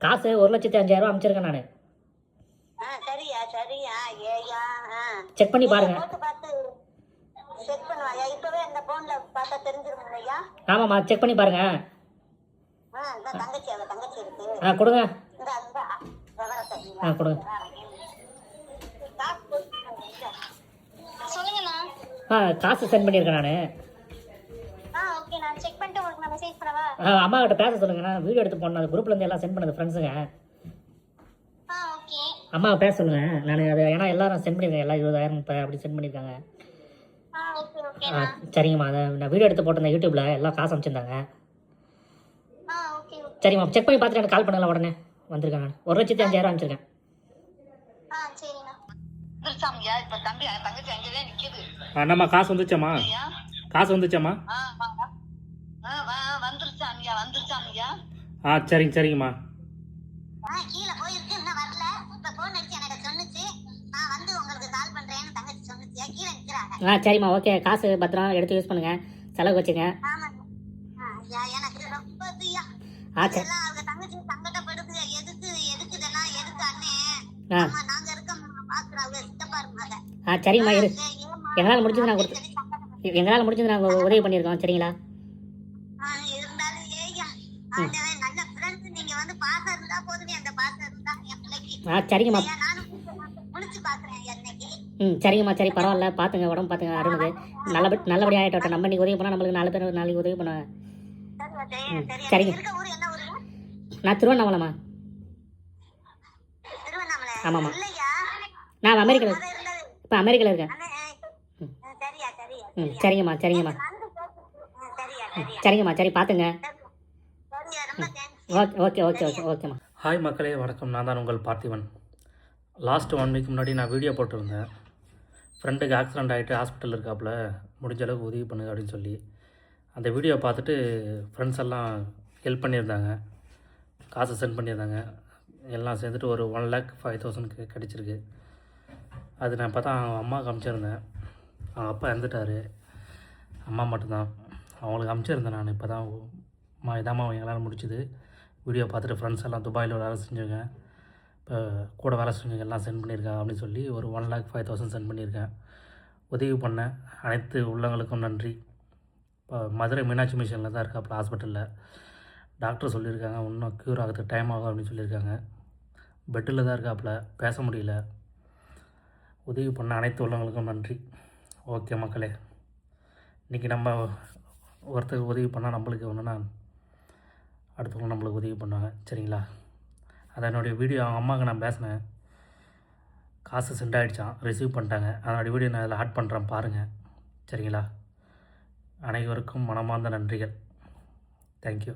காசு ஒரு லட்சத்தி அஞ்சாயிரம் அமைச்சிருக்கேன் நான். சரியா சரியா ஏயா செக் பண்ணி பாருங்க. செக் பண்ணுவாயா இப்பவே இந்த போன்ல பார்த்தா தெரிஞ்சிரும் இல்லையா ஆமாம்மா செக் பண்ணி பாருங்க. ஆ இந்த தங்கச்சி அவ தங்கச்சி இருக்கு. ஆ கொடுங்க. இந்த அந்த விவரத்தை ஆ கொடுங்க. சொல்லுங்கண்ணா. ஆ காசு சென்ட் பண்ணியிருக்கேன் நான். அம்மா கிட்ட பேச சொல்லுங்க. நான் வீடியோ எடுத்து போனேன் குரூப்லேருந்து எல்லாம் சென்ட் பண்ணது ஃப்ரெண்ட்ஸுங்க ஆ ஓகே. அம்மாவை பேச சொல்லுங்க. நான் அது ஏன்னா எல்லாரும் சென்ட் பண்ணியிருக்கேன் எல்லாம் இருபதாயிரம் முப்பது அப்படி சென்ட் பண்ணியிருக்காங்க. சரிங்கம்மா. அதை நான் வீடியோ எடுத்து போட்டிருந்தேன் யூடியூப்பில் எல்லாம் காசு அமைச்சிருந்தாங்க ஆ ஓகே ஓகே. சரிம்மா. செக் பண்ணி பார்த்துட்டு எனக்கு கால் பண்ணல உடனே. வந்திருக்காங்க ஒரு லட்சத்தி அஞ்சாயிரம் அமைச்சிருக்கேன் இப்ப அண்ணாம்மா காசு வந்துச்சாம்மா காசு வந்துச்சாம்மா சொன்னுச்சு கீழே நிக்கிறாங்க. ஆ சரிம்மா ஓகே. காசு பத்திரம் எடுத்து யூஸ் பண்ணுங்க. செலவு வச்சுங்க. ஆமா ஆ, ஆ சரி இதெல்லாம் அவங்க தங்கச்சி சங்கடப்படுது. எதுக்கு எதுக்கு இதெல்லாம் எதுக்கு அண்ணே? ஆ. அம்மா நாங்க இருக்கோம். பாக்குற அவங்க சித்தப்பா இருப்பாங்க ஆ சரிம்மா இரு? எங்களால் முடிஞ்சது நான் கொடுத்து. எங்களால் முடிஞ்சது நாங்கள் உதவி பண்ணியிருக்கோம் சரிங்களா? வந்து பாசம் இருந்தா போதுமே அந்த பாசம் இருந்தா என் பிள்ளைக்கு. ஆ சரிங்கம்மா. ஐயா, நானும் முடிச்சு பாக்குறேன் என்னைக்கு. ம் சரிங்கம்மா சரி பரவாயில்ல. பார்த்துங்க உடம்பு பார்த்துங்க அருணுது நல்லபடி நல்லபடியாக ஆகிட்டோம் நம்ம இன்னைக்கு உதவி பண்ணால் நம்மளுக்கு நாலு பேர் நாளைக்கு உதவி பண்ண. சரியா, சரியா, ம். சரிங்க. இருக்க ஊர் என்ன ஊரு? நான் திருவண்ணாமலைம்மா. திருவண்ணாமலை. ஆமாம்மா. இல்லையா? நான் அமெரிக்காவில் இருந்தது. இப்போ அமெரிக்காவில் இருக்கேன். அண்ணே, ம். ஆ, சரியா சரியா ம் சரியா. சரிங்கம்மா சரிங்கம்மா. ஆ, சரியா சரியா. சரிங்கம்மா சரி பார்த்துங்க. சரியா ரொம்ப thanks. Okay okay okay okay ஓகேம்மா ஹாய் மக்களே வணக்கம். நான் தான் உங்கள் பார்த்திவன் லாஸ்ட் ஒன் வீக் முன்னாடி நான் வீடியோ போட்டிருந்தேன். ஃப்ரெண்டுக்கு ஆக்சிடெண்ட் ஆகிட்டு ஹாஸ்பிட்டல் இருக்காப்புல முடிஞ்ச அளவுக்கு உதவி பண்ணுங்க அப்படின்னு சொல்லி. அந்த வீடியோ பார்த்துட்டு ஃப்ரெண்ட்ஸ் எல்லாம் ஹெல்ப் பண்ணியிருந்தாங்க. காசு சென்ட் பண்ணியிருந்தாங்க. எல்லாம் சேர்ந்துட்டு ஒரு ஒன் லேக் ஃபைவ் தௌசண்ட்க்கு கிடச்சிருக்கு. அது நான் பார்த்தா அவங்க அம்மாவுக்கு அனுப்பிச்சிருந்தேன் அவங்க அப்பா இறந்துட்டார். அம்மா மட்டும்தான். அவங்களுக்கு அமிச்சிருந்தேன் நான். இப்போ தான் அம்மா இதாம்மா எங்களால் முடிச்சுது வீடியோ பார்த்துட்டு ஃப்ரெண்ட்ஸ் எல்லாம் துபாயில் வேலை செஞ்சவங்க இப்போ கூட வேலை செஞ்சவங்க எல்லாம் சென்ட் பண்ணியிருக்கேன் அப்படின்னு சொல்லி ஒரு one lakh five thousand sent பண்ணியிருக்கேன். உதவி பண்ண அனைத்து உள்ளங்களுக்கும் நன்றி. இப்போ மதுரை மீனாட்சி மிஷனில் தான் இருக்காப்புல ஹாஸ்பிட்டலில் டாக்டர் சொல்லியிருக்காங்க இன்னும் க்யூர் ஆகிறதுக்கு டைம் ஆகும் அப்படின்னு சொல்லியிருக்காங்க. பெட்டில் தான் இருக்காப்புல பேச முடியல. உதவி பண்ண அனைத்து உள்ளவங்களுக்கும் நன்றி. ஓகே மக்களே. இன்றைக்கி நம்ம ஒருத்தருக்கு உதவி பண்ணால் நம்மளுக்கு ஒன்றுனா அடுத்தவங்க நம்மளுக்கு உதவி பண்ணுவாங்க. சரிங்களா? அதை என்னுடைய வீடியோ அவங்க அம்மாவுக்கு நான் பேசினேன். காசு சென்ட் ஆகிடுச்சான் ரிசீவ் பண்ணிட்டாங்க. அதனுடைய வீடியோ நான் அதில் ஆட் பண்ணுறேன் பாருங்கள் சரிங்களா? அனைவருக்கும் மனமார்ந்த நன்றிகள். தேங்க்யூ